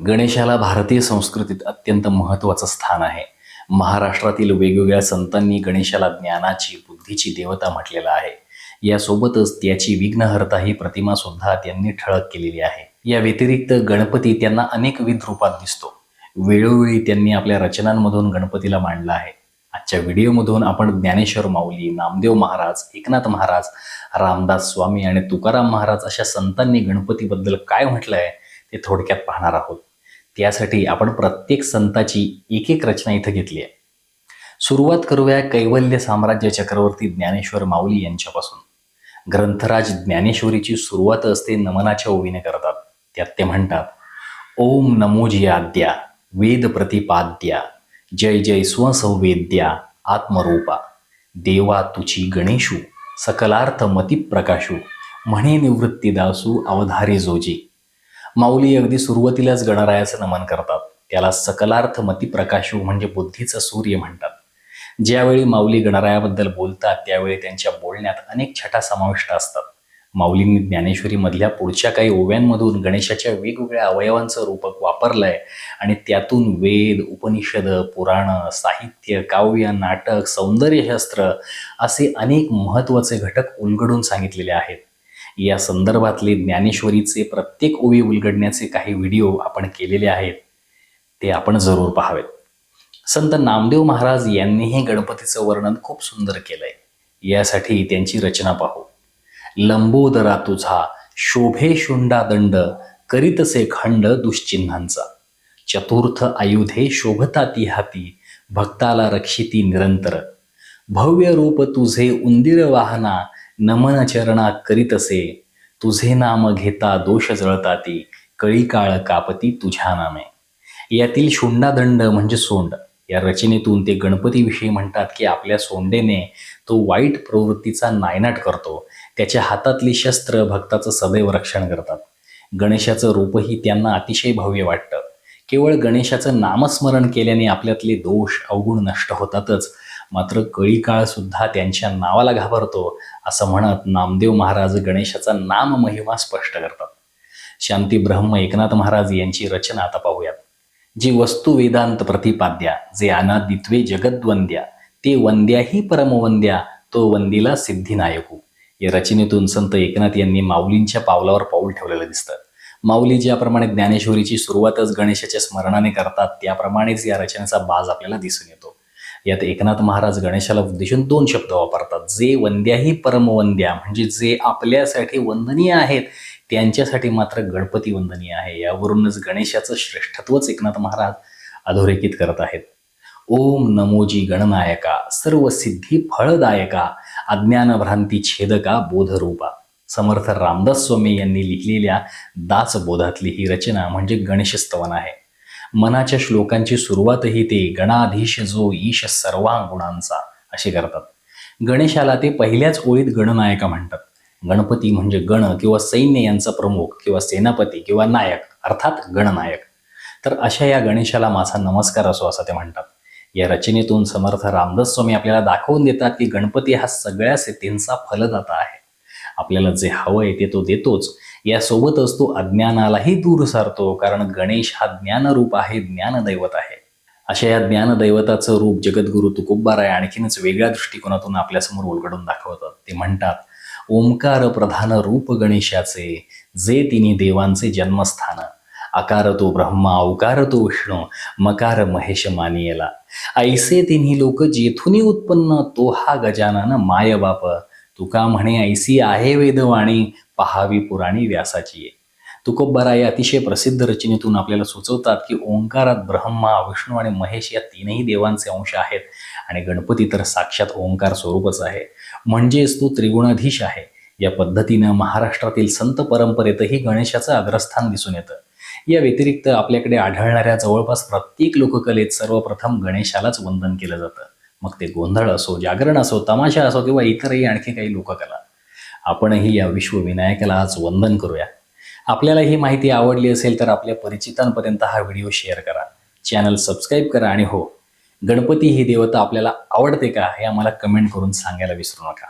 गणेशाला भारतीय संस्कृतीत अत्यंत महत्त्वाचं स्थान आहे. महाराष्ट्रातील वेगवेगळ्या संतांनी गणेशाला ज्ञानाची बुद्धीची देवता म्हटलेलं आहे. यासोबतच त्याची विघ्नहर्ता ही प्रतिमा सुद्धा त्यांनी ठळक केलेली आहे. या व्यतिरिक्त गणपती त्यांना अनेकविध रूपात दिसतो. वेळोवेळी त्यांनी आपल्या रचनांमधून गणपतीला मांडला आहे. आजच्या व्हिडिओमधून आपण ज्ञानेश्वर माऊली नामदेव महाराज एकनाथ महाराज रामदास स्वामी आणि तुकाराम महाराज अशा संतांनी गणपतीबद्दल काय म्हटलं आहे ते थोडक्यात पाहणार आहोत. त्यासाठी आपण प्रत्येक संताची एक एक रचना इथं घेतली आहे. सुरुवात करूया कैवल्य साम्राज्य चक्रवर्ती ज्ञानेश्वर माऊली यांच्यापासून. ग्रंथराज ज्ञानेश्वरीची सुरुवात असते नमनाच्या ओवीने करतात. त्यात ते म्हणतात ओम नमोजी आद्या वेद प्रतिपाद्या जय जय स्वसंवेद्या आत्मरूपा देवा तुची गणेशू सकलार्थ मती प्रकाशू म्हणे निवृत्ती दासू अवधारे जोजी माऊली अगदी सुरुवातीलाच गणरायाचं नमन करतात. त्याला सकलार्थ मती प्रकाशू म्हणजे बुद्धीचं सूर्य म्हणतात. ज्यावेळी माऊली गणरायाबद्दल बोलतात त्यावेळी त्यांच्या बोलण्यात अनेक छटा समाविष्ट असतात. माऊलींनी ज्ञानेश्वरीमधल्या पुढच्या काही ओव्यांमधून गणेशाच्या वेगवेगळ्या अवयवांचं रूपक वापरलंय आणि त्यातून वेद उपनिषद पुराण साहित्य काव्य नाटक सौंदर्यशास्त्र असे अनेक महत्त्वाचे घटक उलगडून सांगितलेले आहेत. या संदर्भातले ज्ञानेश्वरीचे प्रत्येक ओवी उलगडण्याचे काही व्हिडिओ आपण केलेले आहेत ते आपण जरूर पाहावेत. संत नामदेव महाराज यांनीही गणपतीचं वर्णन खूप सुंदर केलंय. यासाठी त्यांची रचना पाहू. लंबोदरा तुझा शोभे शुंडा दंड करीतसे खंड दुश्चिन्हांचा. चतुर्थ आयुधे शोभता ती हाती भक्ताला रक्षिती निरंतर. भव्य रूप तुझे उंदीर वाहना नमन चरणा करीतसे तुझे नाम घेता दोष जळता ती कळी काळ कापती तुझ्या नामे. यातील शुंडादंड म्हणजे सोंड. या रचनेतून ते गणपतीविषयी म्हणतात की आपल्या सोंडेने तो वाईट प्रवृत्तीचा नायनाट करतो. त्याच्या हातातली शस्त्र भक्ताचं सदैव रक्षण करतात. गणेशाचं रूपही त्यांना अतिशय भव्य वाटतं. केवळ गणेशाचं नामस्मरण केल्याने आपल्यातले दोष अवगुण नष्ट होतातच. मात्र कळी काळ सुद्धा त्यांच्या नावाला घाबरतो. असं म्हणत नामदेव महाराज गणेशाचा नाम महिमा स्पष्ट करतात. शांती ब्रह्म एकनाथ महाराज यांची रचना आता पाहूयात. जी वस्तू वेदांत प्रतिपाद्या जे अनादित्वे जगद्वंद्या ते वंद्याही परमवंद्या तो वंदीला सिद्धिनायकू. या रचनेतून संत एकनाथ यांनी माऊलींच्या पावलावर पाऊल ठेवलेलं दिसतं. माऊली ज्याप्रमाणे ज्ञानेश्वरीची सुरुवातच गणेशाच्या स्मरणाने करतात त्याप्रमाणेच या रचनेचा बाज आपल्याला दिसून येतो. यात एकनाथ महाराज गणेशाला उद्देशून दोन शब्द वापरतात. जे वंद्याही परमवंद्या म्हणजे जे आपल्यासाठी वंदनीय आहेत त्यांच्यासाठी मात्र गणपती वंदनीय आहे. यावरूनच गणेशाचं श्रेष्ठत्वच एकनाथ महाराज अधोरेखित करत आहेत. ओम नमोजी गणनायका सर्व सिद्धी फळदायका अज्ञानभ्रांती छेदका बोधरूपा. समर्थ रामदास स्वामी यांनी लिहिलेल्या दासबोधातली ही रचना म्हणजे गणेशस्तवन आहे. मनाच्या श्लोकांची सुरुवातही ते गणाधीश जो ईश सर्वांगुणांचा असे करतात. गणेशाला ते पहिल्याच ओळीत गणनायका म्हणतात. गणपती म्हणजे गण किंवा सैन्य यांचा प्रमुख किंवा सेनापती किंवा नायक अर्थात गणनायक. तर अशा या गणेशाला माझा नमस्कार असो असं ते म्हणतात. या रचनेतून समर्थ रामदास स्वामी आपल्याला दाखवून देतात की गणपती हा सगळ्या सिद्धींचा फलदाता आहे. आपल्याला जे हवं आहे ते तो देतोच. यासोबतच तो अज्ञानालाही दूर सारतो कारण गणेश हा ज्ञानरूप आहे ज्ञानदैवत आहे. अशा या ज्ञानदैवताचं रूप जगद्गुरु तुकोबाराय आणखीनच वेगळ्या दृष्टिकोनातून आपल्यासमोर उलगडून दाखवतात. ते म्हणतात ओंकार प्रधान रूप गणेशाचे जे तिन्ही देवांचे जन्मस्थान आकार तो ब्रह्मा अवकार तो विष्णू मकार महेश मानियला. ऐसे तिन्ही लोक जेथुनी उत्पन्न तो हा गजानन माय बाप तुका म्हणे ऐसी आहे वेदवाणी पहावी पुराणी व्यासाची आहे तुकोबारा या अतिशय प्रसिद्ध रचनेतून आपल्याला सुचवतात की ओंकारात ब्रह्मा विष्णू आणि महेश या तीनही देवांचे अंश आहेत आणि गणपती तर साक्षात ओंकार स्वरूपच आहे. म्हणजेच तो त्रिगुणाधीश आहे. या पद्धतीनं महाराष्ट्रातील संत परंपरेतही गणेशाचं अग्रस्थान दिसून येतं. या व्यतिरिक्त आपल्याकडे आढळणाऱ्या जवळपास प्रत्येक लोककलेत सर्वप्रथम गणेशालाच वंदन केलं जातं. मग ते गोंधळ असो जागरण असो तमाशा असो किंवा इतरही आणखी काही लोककला आपणही या विश्वविनायकाला आज वंदन करूया. आपल्याला ही माहिती आवडली असेल तर आपल्या परिचितांपर्यंत हा व्हिडिओ शेअर करा. चॅनल सबस्क्राईब करा आणि हो गणपती ही देवता आपल्याला आवडते का हे आम्हाला कमेंट करून सांगायला विसरू नका.